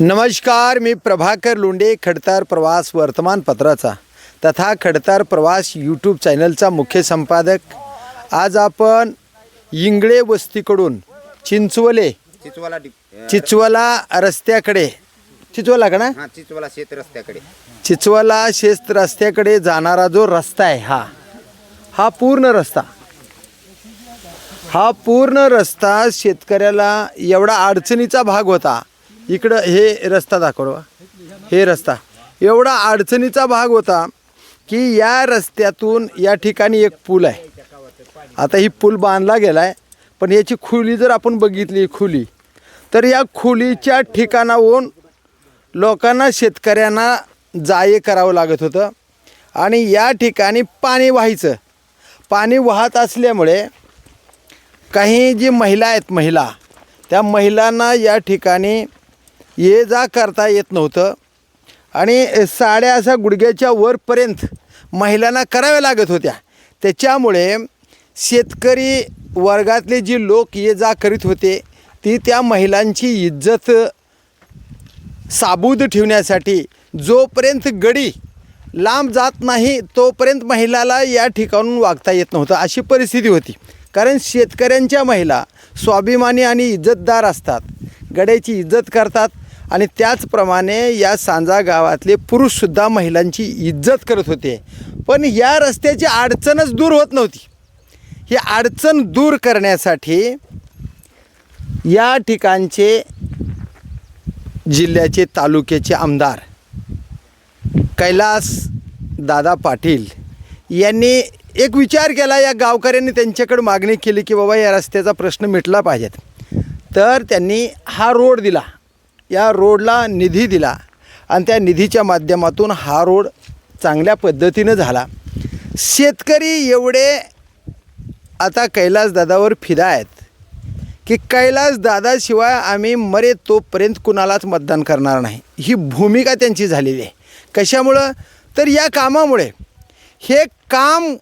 नमस्कार मी प्रभाकर लोंडे खडतार प्रवास वर्तमानपत्राचा तथा खडतार प्रवास यूट्यूब चॅनलचा मुख्य संपादक. आज आपण इंगळे वस्तीकडून चिंचवले चिचवाला रस्त्याकडे चिचवला का ना? हा चिचवाला शेत रस्त्याकडे. चिचवला शेस्त रस्त्याकडे जाणारा जो रस्ता आहे हा हा पूर्ण रस्ता. हा पूर्ण रस्ता शेतकऱ्याला एवढा अडचणीचा भाग होता. इकडं हे रस्ता दाखवा हे रस्ता. एवढा अडचणीचा भाग होता की या रस्त्यातून या ठिकाणी एक पूल आहे. आता ही पूल बांधला गेला आहे पण याची खोली जर आपण बघितली खोली तर या खोलीच्या ठिकाणाहून लोकांना शेतकऱ्यांना जाये करावं लागत होतं. आणि या ठिकाणी पाणी व्हायचं. पाणी वाहत असल्यामुळे काही जी महिला आहेत महिला त्या महिलांना या ठिकाणी ये जा करता येत नव्हतं. आणि साड्या अशा गुडघ्याच्या वरपर्यंत महिलांना कराव्या लागत होत्या. त्याच्यामुळे शेतकरी वर्गातले जी लोक ये जा करीत होते ती त्या महिलांची इज्जत साबूद ठेवण्यासाठी जोपर्यंत गडी लांब जात नाही तोपर्यंत महिलाला या ठिकाणून वागता येत नव्हतं अशी परिस्थिती होती. कारण शेतकऱ्यांच्या महिला स्वाभिमानी आणि इज्जतदार असतात. गड्याची इज्जत करतात आणि त्याचप्रमाणे या सांजा गावातले पुरुषसुद्धा महिलांची इज्जत करत होते. पण या रस्त्याची अडचणच दूर होत नव्हती. ही अडचण दूर करण्यासाठी या ठिकाणचे जिल्ह्याचे तालुक्याचे आमदार कैलास दादा पाटील यांनी एक विचार केला या गावकऱ्यांनी त्यांच्याकडे मागणी केली की बाबा या रस्त्याचा प्रश्न मिटला पाहिजेत. तर त्यांनी हा रोड दिला. या रोडला निधी दिला आणि त्या निधीच्या माध्यमातून हा रोड चांगल्या पद्धतीनं झाला. शेतकरी एवढे आता कैलास दादावर फिदा आहेत की कैलास दादाशिवाय आम्ही मरे तोपर्यंत कुणालाच मतदान करणार नाही. ही भूमिका त्यांची झालेली आहे. कशामुळं? तर या कामामुळे. हे काम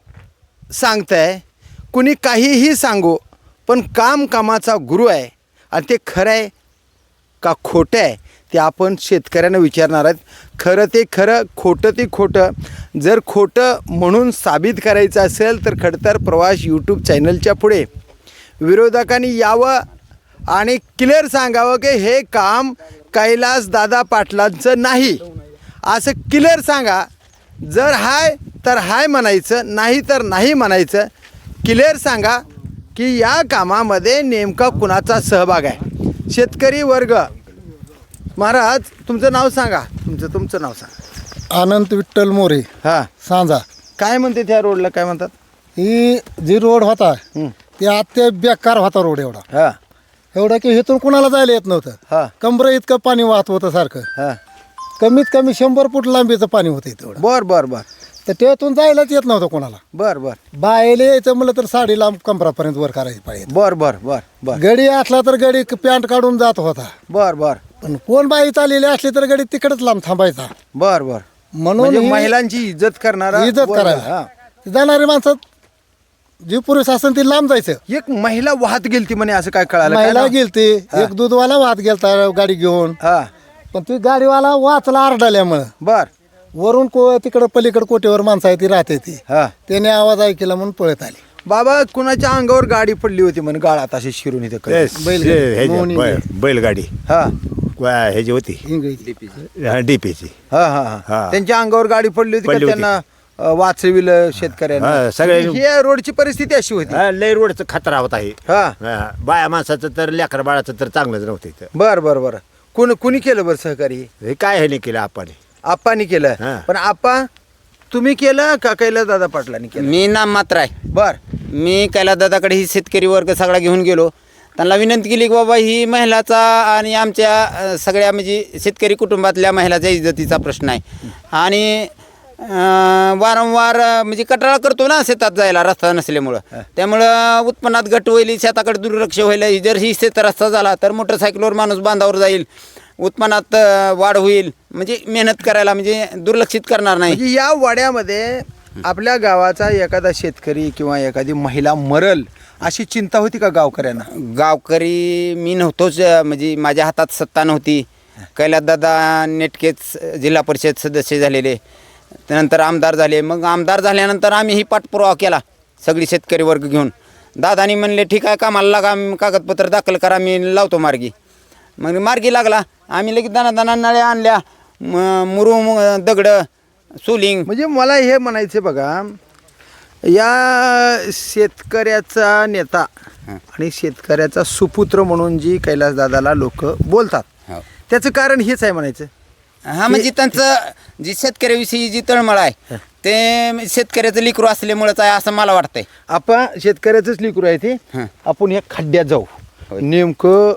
सांगतं आहे कुणी काहीही सांगू पण काम कामाचा गुरु आहे आणि ते खरं आहे का खोटं आहे ते आपण शेतकऱ्यांना विचारणार आहेत. खरं ते खरं खोटं ते खोटं. जर खोटं म्हणून साबित करायचं असेल तर खडतर प्रवास यूट्यूब चॅनलच्या पुढे. विरोधकांनी यावं आणि क्लिअर सांगावं की हे काम कैलास दादा पाटलांचं नाही. असं क्लिअर सांगा. जर हाय तर हाय म्हणायचं नाही तर नाही म्हणायचं. क्लिअर सांगा की या कामामध्ये नेमका कुणाचा सहभाग आहे? शेतकरी वर्ग. महाराज तुमचं नाव सांगा. तुमचं तुमचं नाव सांगा. अनंत विठ्ठल मोरे. हां. सांजा. काय म्हणते त्या रोडला काय म्हणतात? ही जी रोड होता हं. ते अत्य बेकार होता रोड एवढा. हां. एवढा की हेतून कुणाला जायला येत नव्हतं. हां. कमर इतकं पाणी वाहत होतं सारखं. हां. कमीत कमी शंभर फूट लांबीचं पाणी होतं तेवढं बर बर बर. तर त्यातून जायलाच येत नव्हतं कोणाला. बर बर. बायले यायचं म्हणलं तर साडी लांब कमरापर्यंत वर करायची पाहिजे. बर बर बर बर. गडी असला तर गडी पॅन्ट काढून जात होता. बर बर. पण कोण बाई चाललेली असली तर गडी तिकडच लांब थांबायचा. बर बर. म्हणून म्हणजे ही महिलांची इज्जत करणारा इज्जत वर्ग. करायला. हां. जाणारी माणसं जी पुरुष असेल ती लांब जायचं. एक महिला वाहत गेलती म्हणे असं काय कळालं? काय महिला? गेलती. एक दूधवाला वाहत गेलता गाडी घेऊन. हा. पण ती गाडीवाला वाचला आरडाल्यामुळं. बर. वरून को तिकडं पलीकडं कोटीवर माणसं आहे ती राहते ती. हा. त्याने आवाज ऐकला म्हणून पळत आली. बाबा कुणाच्या अंगावर गाडी पडली होती म्हणे? गाळात अशी शिरून इथं कळलं. मोहनी बै-. बैलगाडी. हा वा- ह्याची होती. इंग्रजी. डीपीची. हा हा हा. हा. त्यांच्या अंगावर गाडी पडली होती का पडली होती. त्यांना अं, वाचविलं शेतकऱ्यांना? हा, सगळे- हे रोडची परिस्थिती अशी होती. लय रोडचा खतरा होता हे. हा. हा, बाया माणसाचं तर लेकर बाळाचं तर चांगलंच नव्हतं इथं. बर बर बर. कुण कुणी केलं बरं सहकारी हे काय ह्याने केलं आपण. आप्पानी केलं. हा. पण आप्पा तुम्ही केलं का कैलास दादा पाटलांनी केलं? मी नाम मात्र आहे. बर. मी कैलास दादाकडे ही शेतकरी वर्ग सगळा घेऊन गेलो. त्यांना विनंती केली की बाबा ही महिलाचा आणि आमच्या सगळ्या म्हणजे शेतकरी कुटुंबातल्या महिलाच्या इज्जतीचा प्रश्न आहे. आणि वारंवार म्हणजे कटाळा करतो ना शेतात जायला रस्ता नसल्यामुळं. त्यामुळं उत्पन्नात घट होईल शेताकडे दुर्लक्ष होईल. जर ही शेत रस्ता झाला तर मोटरसायकलवर माणूस बांधावर जाईल. उत्पन्नात वाढ होईल. म्हणजे मेहनत करायला म्हणजे दुर्लक्षित करणार नाही. म्हणजे या वाड्यामध्ये आपल्या गावाचा एखादा शेतकरी किंवा एखादी महिला मरल अशी चिंता होती का गावकऱ्यांना? गावकरी मी नव्हतोच म्हणजे माझ्या हातात सत्ता नव्हती. कैलासदादा नेटकेच जिल्हा परिषद सदस्य झालेले. त्यानंतर आमदार झाले. मग आमदार झाल्यानंतर आम्ही ही पाठपुरावा केला सगळी शेतकरी वर्ग घेऊन. दादानी म्हणले ठीक आहे कामाला लागा कागदपत्र दाखल करा मी लावतो मार्गी. मग मार्गी लागला. आम्ही लगेच दाना दाना नळ्या आणल्या. मुरुम दगडं सोलिंग. म्हणजे मला हे म्हणायचं बघा या शेतकऱ्याचा नेता आणि शेतकऱ्याचा सुपुत्र म्हणून जी कैलासदादाला लोक बोलतात हो. त्याचं कारण हेच आहे म्हणायचं. हा म्हणजे त्यांचं जी शेतकऱ्याविषयी जी तळमळ आहे ते शेतकऱ्याचं लिकरू असल्यामुळेच आहे असं मला वाटतंय. आपण शेतकऱ्याचंच लिकूर आहे ते. आपण या खड्ड्यात जाऊ. नेमकं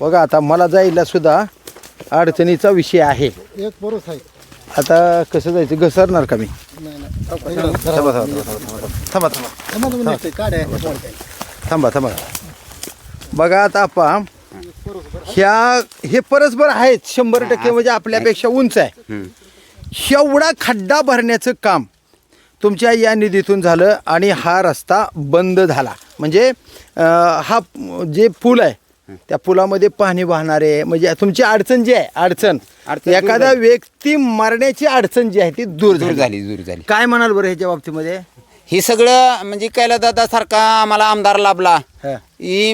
बघा आता मला जायला सुद्धा अडचणीचा विषय आहे. एक पुरुष आहे. आता कसं जायचं? घसरणार का मी? नाही, नाही. थांबा थांबा थांबा थांबा थांबा थांबा. तुम्ही निघतोय, काढ आहे, बोल काय. थांबा थांबा. बघा आता आपण ह्या हे परस्पर आहेत. शंभर टक्के म्हणजे आपल्यापेक्षा उंच आहे. एवढा खड्डा भरण्याचं काम तुमच्या या निधीतून झालं आणि हा रस्ता बंद झाला. म्हणजे अं, हा जे पूल आहे त्या पुलामध्ये पाणी वाहणारे म्हणजे तुमची अडचण जी आहे अडचण. एखादा. व्यक्ती मारण्याची अडचण जी आहे ती दूर दूर झाली. दूर झाली. काय म्हणाल बरं ह्याच्या बाबतीमध्ये? हे सगळं म्हणजे कैलादादा सारखा आम्हाला आमदार लाभला. हा.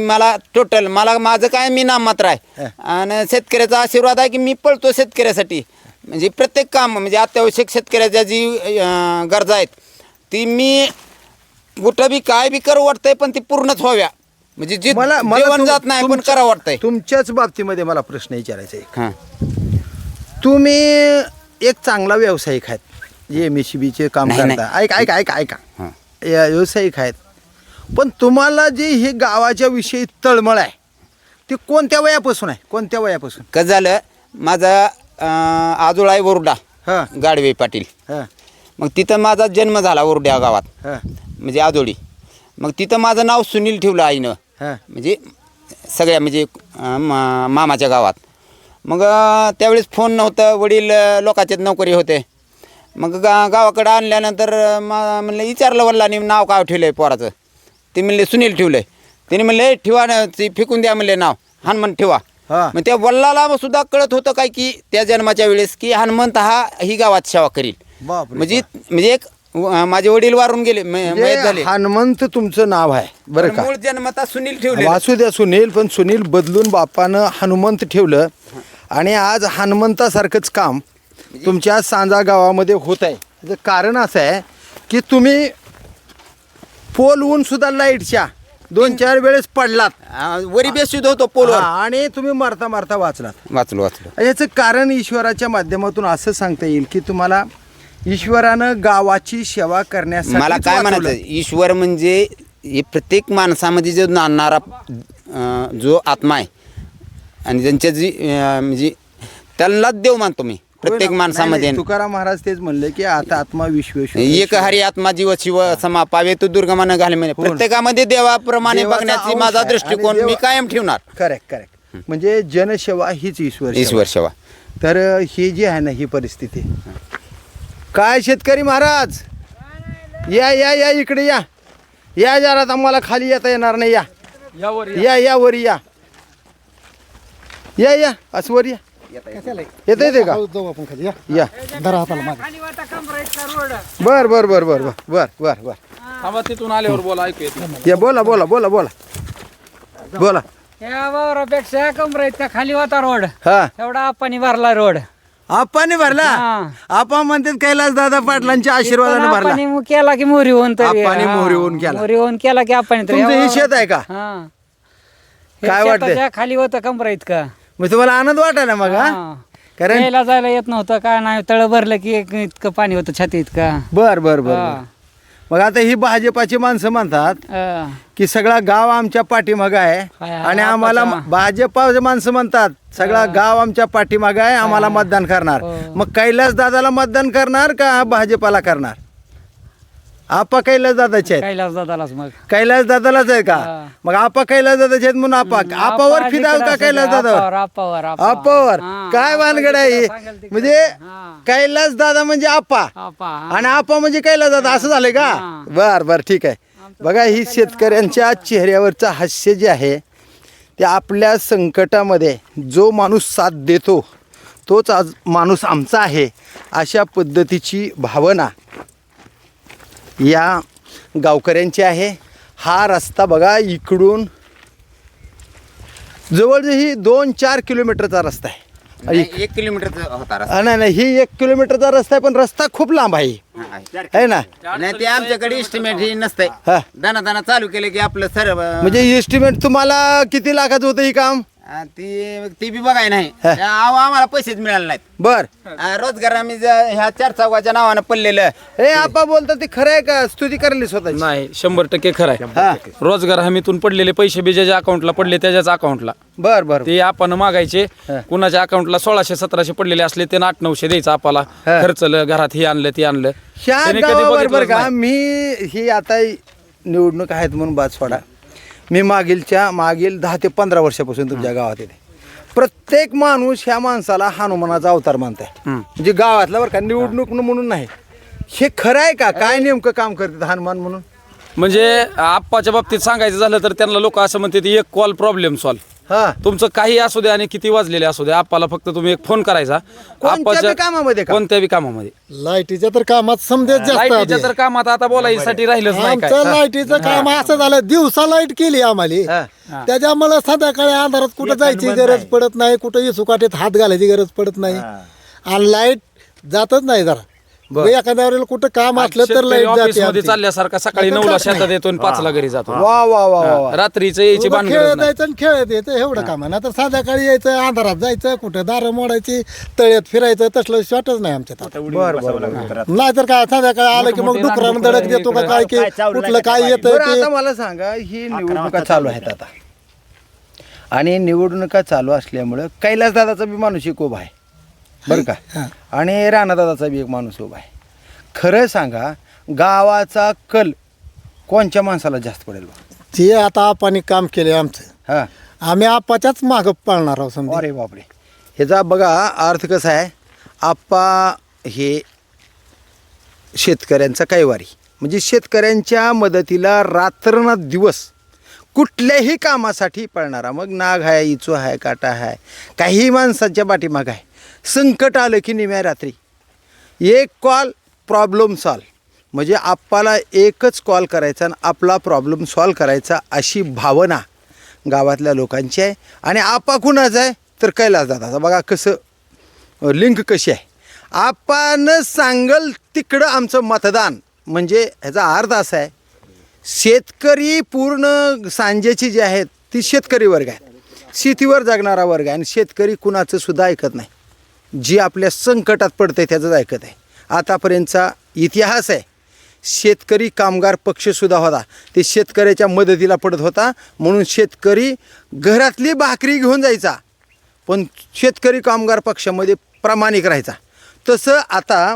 मला टोटल मला माझं काय मी नाममात्र आहे. आणि शेतकऱ्याचा आशीर्वाद आहे की मी पळतो शेतकऱ्यासाठी. म्हणजे प्रत्येक काम म्हणजे अत्यावश्यक शेतकऱ्याच्या जी गरजा आहेत ती मी कुठं बी काय बी करू वाटतंय पण ती पूर्णच व्हाव्या. म्हणजे जे मला मला जेवण तुम- जात नाही पण तुमच्या- करा वाटतंय. तुमच्याच बाबतीमध्ये मला प्रश्न विचारायचा आहे हां. तुम्ही एक चांगला व्यावसायिक आहेत एम एस बीचे काम नाही, करता. ऐका ऐका ऐका ऐका. हां. या व्यावसायिक आहेत. पण तुम्हाला जे हे गावाच्या विषयी तळमळ आहे ते कोणत्या वयापासून आहे? कोणत्या वयापासून? कसं झालं माझा अं, आजोळा आहे वरुडा हां. गाडवे पाटील. हां. मग तिथं माझा जन्म झाला वरुड्या गावात. हां. म्हणजे आजोळी. मग तिथं माझं नाव सुनील ठेवलं आईनं. हां. म्हणजे सगळ्या म्हणजे मा- मामाच्या गावात. मग अं, त्यावेळेस फोन नव्हतं वडील अं, लोकांच्यात नोकरी होते. मग गा गावाकडं आणल्यानंतर अं, मा म्हणलं विचारलं वडिलांनी नाव काय ठेवलं आहे पोराचं? ते म्हणले सुनील ठेवलं आहे त्याने म्हणले ठेवा ना ते फेकून द्या म्हणले नाव हनुमंत ठेवा. हां. मग त्या वल्लाला सुद्धा कळत होतं काय की त्या जन्माच्या वेळेस की हनुमंत हा ही गावात सेवा करील. बापरे म्हणजे म्हणजे एक माझे वडील वारून गेले म- मयत म्हणजे झाले. हनुमंत तुमचं नाव आहे बरं का? मूळ जन्मता सुनील ठेवले वासू द्या सुनील पण सुनील बदलून बापानं हनुमंत ठेवलं. आणि आज हनुमंतासारखंच काम तुमच्या सांजा गावामध्ये होत आहे. त्याचं कारण असं आहे की तुम्ही पोल ऊन सुद्धा लाईटच्या दोन चार वेळेस पडलात. वरी बेशुद्ध होतो पोलवर. हा, आणि तुम्ही मारता मारता वाचलात. वाचलो वाचलो. याचं कारण ईश्वराच्या माध्यमातून असं सांगता येईल की तुम्हाला ईश्वरानं गावाची सेवा करण्यासाठी मला काय म्हणायचं? ईश्वर म्हणजे हे प्रत्येक माणसामध्ये जो नांदणारा अं, जो आत्मा आहे आणि ज्यांच्या जी अं, म्हणजे त्यांनाच देव मानतो मी प्रत्येक माणसामध्ये. तुकाराम महाराज तेच म्हणले की आता आत्मा विश्वेश्वर एक हरी आत्मा जीव शिव समा पावे तो दुर्गमानं घाले म्हणे. प्रत्येकामध्ये देवाप्रमाणे देवाचा बघण्याची अंश माझा आहे. दृष्टिकोन मी कायम ठेवणार. करेक्ट करेक्ट म्हणजे जनसेवा हीच ईश्वर सेवा. ईश्वर सेवा. तर अ, ही जी आहे ना ही परिस्थिती काय शेतकरी महाराज? या या या इकडे या. या जरा आम्हाला खाली येता येणार नाही या. या. या वर या. या या असं वर या? येता येते का? जाऊ जाऊ आपण खाली या. या. धरा हाताला माझ्या बर बर बर बर बर बर बर बर. थांबा तिथून आल्यावर बोला ऐकू येत या बोला बोला बोला बोला. बोला. या वावरापेक्षा कमरा इतका खाली होता रोड. हा. एवढा आपानी भरला रोड. आपाने भरला. आपा म्हणतात कैलास दादा पाटलांच्या आशीर्वादाने भरला मग केला की मोरी होऊन तरी आपानी. मोहरी होऊन केला. मोहरी होऊन केला की आपण तुमचं हे शेत आहे का काय वाटतंय? खाली होतं कमरा इतका मग तुम्हाला आनंद वाटायला मग हा कारण जायला येत नव्हतं काय नाही तळ भरलं की इतकं पाणी होतं छाती इतका बर बर. बर. मग आता ही भाजपाची माणसं म्हणतात. की सगळा गाव आमच्या पाठीमाग आहे. हाय, हाय, आणि आम्हाला भाजपाचे माणसं म्हणतात सगळा गाव आमच्या पाठीमाग आहे आम्हाला मतदान करणार. हो. मग कैलास दादाला मतदान करणार का भाजपाला करणार? आपा कैलास दादाचे आहेत. कैलास दादालाच मग. कैलास दादालाच आहे का. मग आपा कैलास दादाचे आहेत म्हणून आपा आपावर आपा फिदाव का कैलास दादावर? आपावर आपावर काय आपा भानगड आहे. म्हणजे. कैलास दादा म्हणजे आपा. आणि आपा म्हणजे कैलास दादा असं झालंय का. बर बर ठीक आहे. बघा ही शेतकऱ्यांच्या चेहऱ्यावरचं हास्य जे आहे ते आपल्या संकटामध्ये जो माणूस साथ देतो तोच आज माणूस आमचा आहे अशा पद्धतीची भावना या गावकऱ्यांची आहे. हा रस्ता बघा इकडून. जवळ ही दोन चार किलोमीटरचा रस्ता आहे. नाही, एक किलोमीटरचा होता रस्ता. नाही नाही ही एक किलोमीटरचा रस्ता आहे पण रस्ता खूप लांब आहे. आहे. ना? नाही ते आमच्याकडे इस्टिमेट ही नसतंय. हा. दाना दाना चालू केलं की आपलं सर्व म्हणजे एस्टिमेट तुम्हाला किती लाखाचं होतं हे काम? आ, ती ती बी बघाय नाही. हा. आम्हाला पैसेच मिळाले नाहीत. बर. आ, रोजगार आम्ही ज- ह्या चार चौकाच्या नावानं पडलेलं. हे आपा बोलतात ते खरं आहे का? स्तुती करायली स्वतःची? नाही शंभर टक्के खरं आहे. हा. रोजगार हमीतून पडलेले पैसे बी ज्याच्या अकाउंटला पडले त्याच्याच अकाउंटला बर बर. ते आपण मागायचे. कुणाच्या अकाउंटला सोळाशे सतराशे पडलेले असले ते आठ नऊशे द्यायचं आपल्याला हा. खर्चलं घरात हे आणलं ते आणलं. ह्या त्याने कधी गावाबरोबर बघितलंच का नाही. मी ही आता निवडणूक आहेत म्हणून बाद सोडा. मी मागीलच्या मागील दहा ते पंधरा वर्षापासून तुमच्या गावात येते. प्रत्येक माणूस ह्या माणसाला हनुमानाचा अवतार मानताय. म्हणजे गावातला बरं का निवडणूक म्हणून नाही. हे खरं आहे का? काय नेमकं काम करतात हनुमान म्हणून? म्हणजे आप्पाच्या बाबतीत सांगायचं झालं तर त्यांना लोक असं म्हणतात एक कॉल प्रॉब्लेम सॉल्व हा. तुमचं काही असू दे आणि किती वाजलेले असू दे आप्पाला फक्त तुम्ही एक फोन करायचा. कोणत्या कामामध्ये का? कोणत्या बी कामामध्ये? लाईटीच्या तर कामात समजेच जास्त लाईटीच्या आधी. तर कामात आता बोलायसाठी राहिलंच नाही काय. आमचं लाईटीचं काम असं झालं दिवसा लाइट केली हा. आम्हाला त्याच्यामुळे संध्याकाळी अंधारात कुठं जायची गरज पडत नाही कुठं इसुकाटीत हात घालायची गरज पडत नाही. आणि लाइट जातच नाही जरा. एखाद्या वेळेला कुठं काम असलं तर लाइट ऑफिस जाते मध्ये आमची. चालल्यासारखा सकाळी नऊला. शेतात येतो आणि पाचला घरी जातो. वा वा वा वा वा. रात्रीचं यायची उभं भानगड खेळत नाही. जायचं आणि खेळत यायचं एवढं काम आहे. ना तर संध्याकाळी यायचं अंधारात जायचं कुठं दारं मोडायची तळ्यात फिरायचं तसलं शॉटच नाही आमच्यात आता. बर बर नाहीतर काय संध्याकाळी आलं की मग डुकरानं दडक देतो का काय की कुठलं काय येतं बरं की आता मला सांगा ही निवडणुका चालू आहेत आता. आणि निवडणुका चालू असल्यामुळं कैलास दादाचा बी माणूस एक उभा आहे. बरं का? आणि राणादादाचा बी एक माणूस उभा आहे. खरं सांगा गावाचा कल कोणच्या माणसाला जास्त पडेल बा? ते आता आपाने काम केले आमचं. हा. आम्ही आपाच्याच मागं पाळणार आहोत समजा. अरे बापरे. ह्याचा बघा अर्थ कसा आहे? आप्पा हे शेतकऱ्यांचा कैवारी. म्हणजे शेतकऱ्यांच्या मदतीला रात्रना दिवस कुठल्याही कामासाठी पळणारा. मग नाग आहे इचू आहे काटा आहे काही माणसांच्या पाठीमाग आहे. संकट आलं की निम्या रात्री. एक कॉल प्रॉब्लेम सॉल्व म्हणजे आप्पाला एकच कॉल करायचा आणि आपला प्रॉब्लेम सॉल्व करायचा अशी भावना गावातल्या लोकांची आहे. आणि आपा कुणाचा आहे? तर कैलास दादाचा बघा कसं लिंक कशी आहे. आपण सांगल तिकडं आमचं मतदान. म्हणजे ह्याचा अर्थ असा आहे शेतकरी पूर्ण सांजेची जी आहेत ती शेतकरी वर्ग आहे शेतीवर जगणारा वर्ग आहे आणि शेतकरी कुणाचं सुद्धा ऐकत नाही. जी आपल्या संकटात पडते त्याचंच ऐकत आहे. आतापर्यंतचा इतिहास आहे. शेतकरी कामगार पक्षसुद्धा होता. ते शेतकऱ्याच्या मदतीला पडत होता. म्हणून शेतकरी घरातली भाकरी घेऊन जायचा. पण शेतकरी कामगार पक्षामध्ये प्रामाणिक राहायचा. तसं आता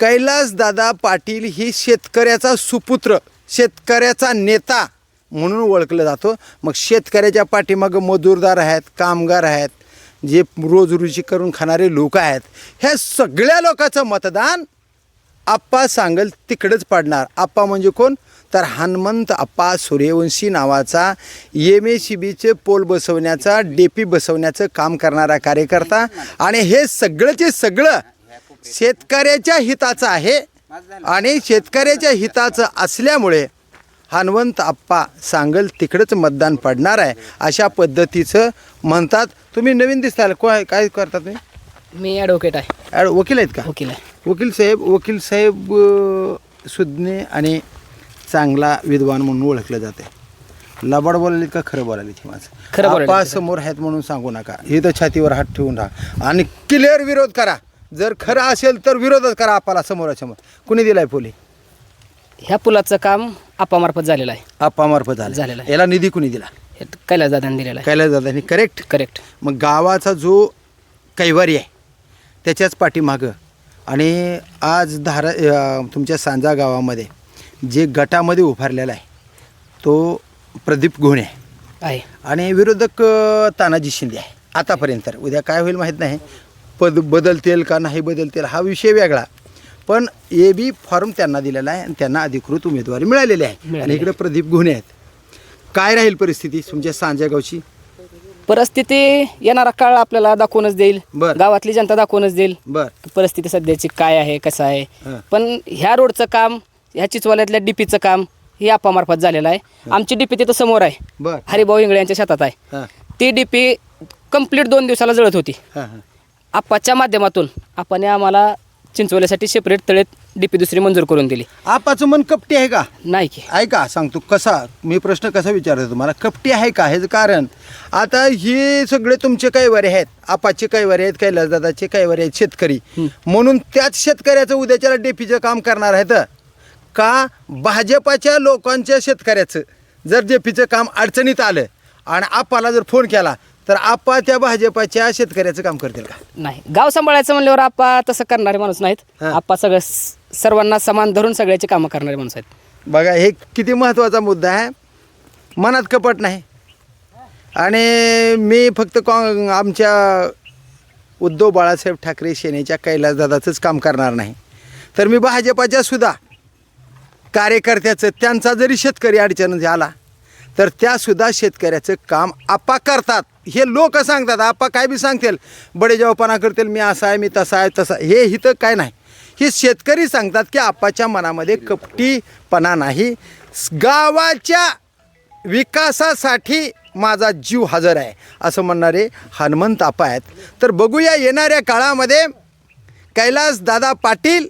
कैलासदादा पाटील ही शेतकऱ्याचा सुपुत्र शेतकऱ्याचा नेता म्हणून ओळखलं जातो. मग शेतकऱ्याच्या पाठीमागं मजूरदार आहेत कामगार आहेत जे रोज रुची करून खाणारे लोक आहेत ह्या सगळ्या लोकांचं मतदान आप्पा सांगल तिकडंच पडणार. आप्पा म्हणजे कोण? तर हनुमंत आप्पा सूर्यवंशी नावाचा एम ए सी बीचे पोल बसवण्याचा डेपी बसवण्याचं काम करणारा कार्यकर्ता. आणि हे सगळंचे सगळं शेतकऱ्याच्या हिताचं आहे. आणि शेतकऱ्याच्या हिताचं असल्यामुळे हनुमंत आप्पा सांगल तिकडंच मतदान पडणार आहे अशा पद्धतीचं म्हणतात तुम्ही नवीन दिसताल काय काय करता तुम्ही? मी ॲडव्होकेट आहे. ॲड वकील आहेत का? वकील आहे. वकील साहेब वकील साहेब अ, सुज्ञ आणि चांगला विद्वान म्हणून ओळखलं जाते लबाड बोलायले का खरं बोलायले ते माझं. खरं बोलायले. आपा समोर आहेत म्हणून सांगू नका. हे तर छातीवर हात ठेवून राहा. आणि क्लिअर विरोध करा. जर खरं असेल तर विरोधच करा आपाला समोरासमोर. कुणी दिलाय पोली? ह्या पुलाचं काम आपामार्फत झालेलं आहे. आप्पामार्फत झालं झालेलं आहे. याला निधी कुणी दिला? हे कैलासदादांनी दिलेलं आहे. कैलास दादानी करेक्ट करेक्ट मग गावाचा जो कैवारी आहे त्याच्याच पाठीमागं आणि आज धारा अ, तुमच्या सांजा गावामध्ये जे गटामध्ये उभारलेला आहे तो प्रदीप घोणे आहे. आहे. आणि विरोधक अ, तानाजी शिंदे आहे. आतापर्यंत तर. उद्या काय होईल माहीत नाही. पद बदलतील का नाही बदलतील हा विषय वेगळा. पण ए बी फॉर्म त्यांना दिलेला आहे आणि त्यांना अधिकृत उमेदवारी मिळालेली आहे. आणि मिळालेली इकडे प्रदीप गुन्हे आहेत. काय राहील परिस्थिती तुमच्या सांजा गावची परिस्थिती येणारा काळ आपल्याला दाखवूनच देईल. बरं. गावातली जनता दाखवूनच देईल. बर. परिस्थिती सध्याची काय आहे कसं आहे. हां. पण ह्या रोडचं काम ह्या चिचवाल्यातल्या डीपीचं काम हे आपामार्फत झालेलं आहे. आमची डीपी तिथं समोर आहे. बर. हरिभाऊ इंगळे यांच्या शेतात आहे. हां. ती डीपी कंप्लीट दोन दिवसाला जळत होती. हां हां. आप्पाच्या माध्यमातून आपण आम्हाला चिंचवल्यासाठी सेपरेट तळेत डीपी दुसरी मंजूर करून दिली. आपाचं मन कपटी आहे का? नाही की. ऐका सांगतो. कसा मी प्रश्न कसा विचारतो तुम्हाला? कपटी आहे का? ह्याचं कारण. आता हे सगळे तुमचे कैवारे आहेत. आपाचे कैवारे आहेत कैलासदादाचे कैवारे आहेत शेतकरी. म्हणून त्याच शेतकऱ्याचं उद्याच्याला डेपीचं काम करणार आहेत. का? भाजपाच्या लोकांच्या शेतकऱ्याचं. जर डेपीचं काम अडचणीत आलं आणि आपाला जर फोन केला तर आपा त्या भाजपाच्या शेतकऱ्याचं काम करतील का? नाही. गाव सांभाळायचं म्हणल्यावर आप्पा तसं करणारे माणूस नाहीत. हां. आप्पा सगळं स- सर्वांना समान धरून सगळ्याची कामं करणारे माणूस आहेत. बघा हे किती महत्त्वाचा मुद्दा आहे. मनात कपट नाही. आणि मी फक्त कॉ आमच्या उद्धव बाळासाहेब ठाकरे सेनेच्या कैलासदादाचंच काम करणार नाही. तर मी भाजपाच्या सुद्धा कार्यकर्त्याचं त्यांचा जरी शेतकरी अडचण झाला तर त्यासुद्धा शेतकऱ्याचं काम आपा करतात. हे लोक सांगतात आपा काय बी सांगतील. बडेजावपणा करतील मी असा आहे मी तसा आहे तसा हे हिथं काय नाही. हे शेतकरी सांगतात की आपाच्या मनामध्ये कपटीपणा नाही. गावाच्या विकासासाठी माझा जीव हजर आहे. असं म्हणणारे हनुमंत आपा आहेत. तर बघूया येणाऱ्या काळामध्ये कैलास दादा पाटील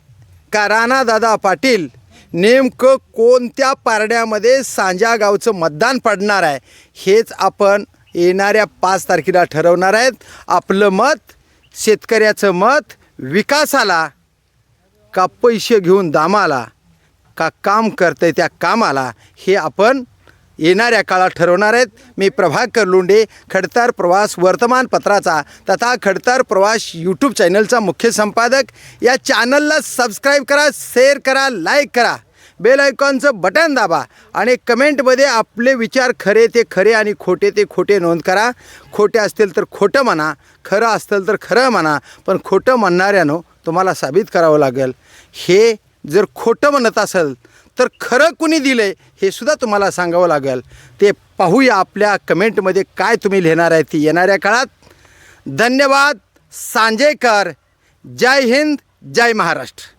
का राणा दादा पाटील नेमकं कोणत्या पारड्यामध्ये सांजा गावचं मतदान पडणार आहे? हेच आपण येणाऱ्या पाच तारखेला ठरवणार आहेत. आपलं मत शेतकऱ्याचं मत विकासाला का पैसे घेऊन दामाला का काम करतंय त्या कामाला हे आपण येणाऱ्या काळात ठरवणार आहेत. मी प्रभाकर लुंडे खडतर प्रवास वर्तमानपत्राचा तथा खडतर प्रवास यूट्यूब चॅनलचा मुख्य संपादक. या चॅनलला सबस्क्राईब करा शेअर करा लाईक करा. बेल आयकॉनचं बटन दाबा आणि कमेंटमध्ये आपले विचार खरे ते खरे आणि खोटे ते खोटे नोंद करा. खोटे असतील तर खोटं म्हणा खरं असतील तर खरं म्हणा पण खोटं म्हणणाऱ्यानं तुम्हाला साबित करावं लागेल. हे जर खोटं म्हणत असेल तर खरं कुणी दिलं आहे हे सुद्धा तुम्हाला सांगावं लागेल. ते पाहूया आपल्या कमेंटमध्ये काय तुम्ही लिहिणार आहे ती येणाऱ्या काळात. धन्यवाद सांजेकर. जय हिंद जय महाराष्ट्र.